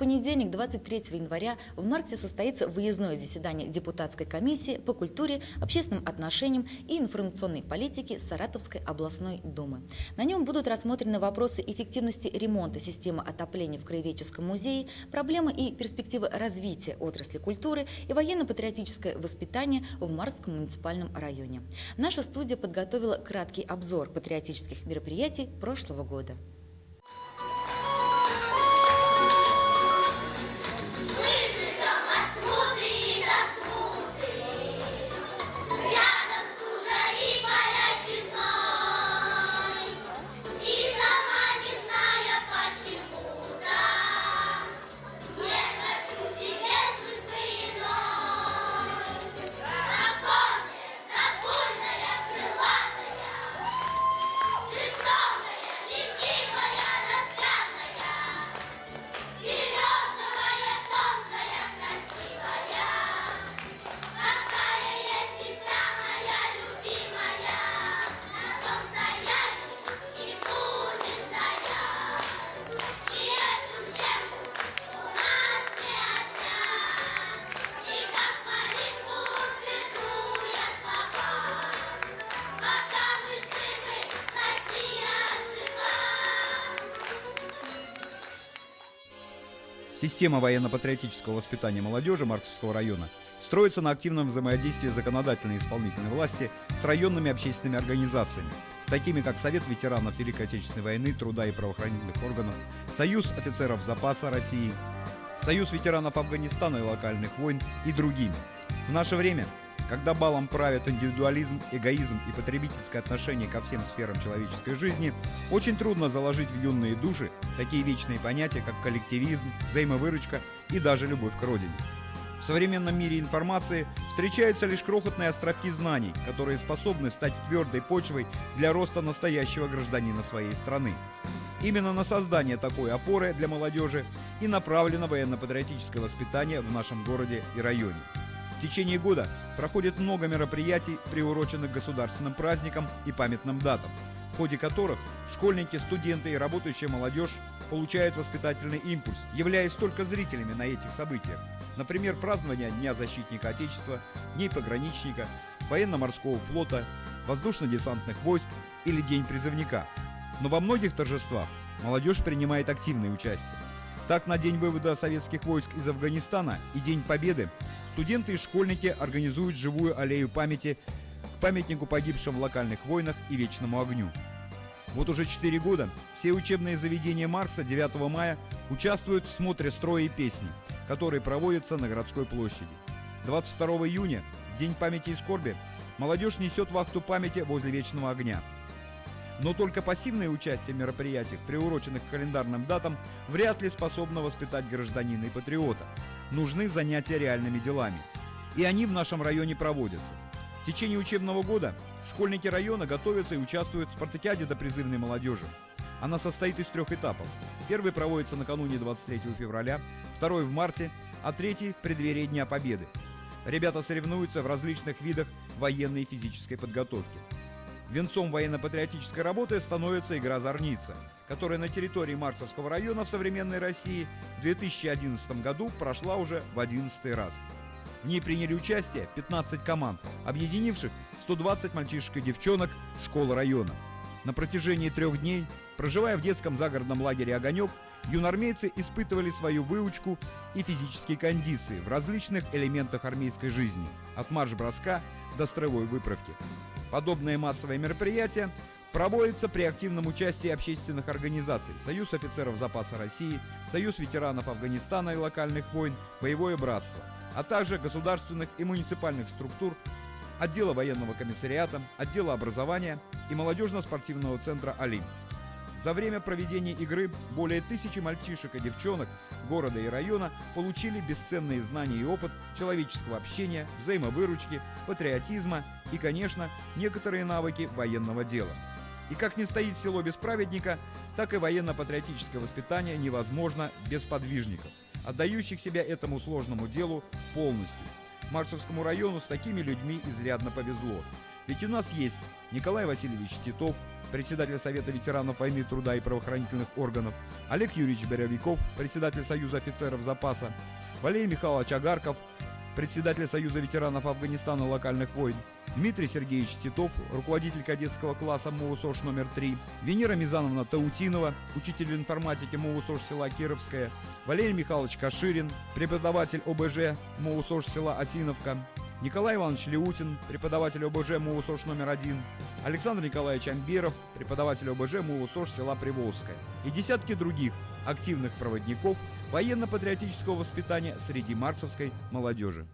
понедельник, 23 января, в Марксе состоится выездное заседание депутатской комиссии по культуре, общественным отношениям и информационной политике Саратовской областной думы. На нем будут рассмотрены вопросы эффективности ремонта системы отопления в Краеведческом музее, проблемы и перспективы развития отрасли культуры и военно-патриотическое воспитание в Марском муниципальном районе. Наша студия подготовила краткий обзор патриотических мероприятий прошлого года. Система военно-патриотического воспитания молодежи Марковского района строится на активном взаимодействии законодательной и исполнительной власти с районными общественными организациями, такими как Совет ветеранов Великой Отечественной войны, труда и правоохранительных органов, Союз офицеров запаса России, Союз ветеранов Афганистана и локальных войн и другими. В наше время когда балом правят индивидуализм, эгоизм и потребительское отношение ко всем сферам человеческой жизни, очень трудно заложить в юные души такие вечные понятия, как коллективизм, взаимовыручка и даже любовь к родине. В современном мире информации встречаются лишь крохотные островки знаний, которые способны стать твердой почвой для роста настоящего гражданина своей страны. Именно на создание такой опоры для молодежи и направлено военно-патриотическое воспитание в нашем городе и районе. В течение года проходит много мероприятий, приуроченных государственным праздникам и памятным датам, в ходе которых школьники, студенты и работающая молодежь получают воспитательный импульс, являясь только зрителями на этих событиях. Например, празднование Дня защитника Отечества, Дней пограничника, военно-морского флота, воздушно-десантных войск или День призывника. Но во многих торжествах молодежь принимает активное участие. Так, на день вывода советских войск из Афганистана и День Победы студенты и школьники организуют живую аллею памяти к памятнику погибшим в локальных войнах и вечному огню. Вот уже 4 года все учебные заведения Маркса 9 мая участвуют в смотре строя и песни, который проводится на городской площади. 22 июня, День памяти и скорби, молодежь несет вахту памяти возле вечного огня. Но только пассивное участие в мероприятиях, приуроченных к календарным датам, вряд ли способно воспитать гражданина и патриота – нужны занятия реальными делами. И они в нашем районе проводятся. В течение учебного года школьники района готовятся и участвуют в спартакиаде до призывной молодежи. Она состоит из трех этапов. Первый проводится накануне 23 февраля, второй в марте, а третий в преддверии Дня Победы. Ребята соревнуются в различных видах военной и физической подготовки. Венцом военно-патриотической работы становится игра «Зорница», которая на территории Марксовского района в современной России в 2011 году прошла уже в 11 раз. В ней приняли участие 15 команд, объединивших 120 мальчишек и девчонок школы района. На протяжении трех дней, проживая в детском загородном лагере «Огонек», юнормейцы испытывали свою выучку и физические кондиции в различных элементах армейской жизни, от марш-броска до строевой выправки. Подобное массовое мероприятие проводится при активном участии общественных организаций Союз офицеров запаса России, Союз ветеранов Афганистана и локальных войн, Боевое братство, а также государственных и муниципальных структур, отдела военного комиссариата, отдела образования и молодежно-спортивного центра «Олимп». За время проведения игры более тысячи мальчишек и девчонок города и района получили бесценные знания и опыт человеческого общения, взаимовыручки, патриотизма и, конечно, некоторые навыки военного дела. И как не стоит село без праведника, так и военно-патриотическое воспитание невозможно без подвижников, отдающих себя этому сложному делу полностью. Марсовскому району с такими людьми изрядно повезло. Ведь у нас есть Николай Васильевич Титов, председатель Совета ветеранов войны, труда и правоохранительных органов, Олег Юрьевич Боровиков, председатель Союза офицеров запаса, Валерий Михайлович Агарков, председатель Союза ветеранов Афганистана локальных войн, Дмитрий Сергеевич Титов, руководитель кадетского класса МОУСОШ номер 3, Венера Мизановна Таутинова, учитель информатики МОУСОШ села Кировская, Валерий Михайлович Каширин, преподаватель ОБЖ МОУСОШ села Осиновка, Николай Иванович Леутин, преподаватель ОБЖ МУСОШ номер один, Александр Николаевич Амберов, преподаватель ОБЖ МУСОШ села Приволжское и десятки других активных проводников военно-патриотического воспитания среди марксовской молодежи.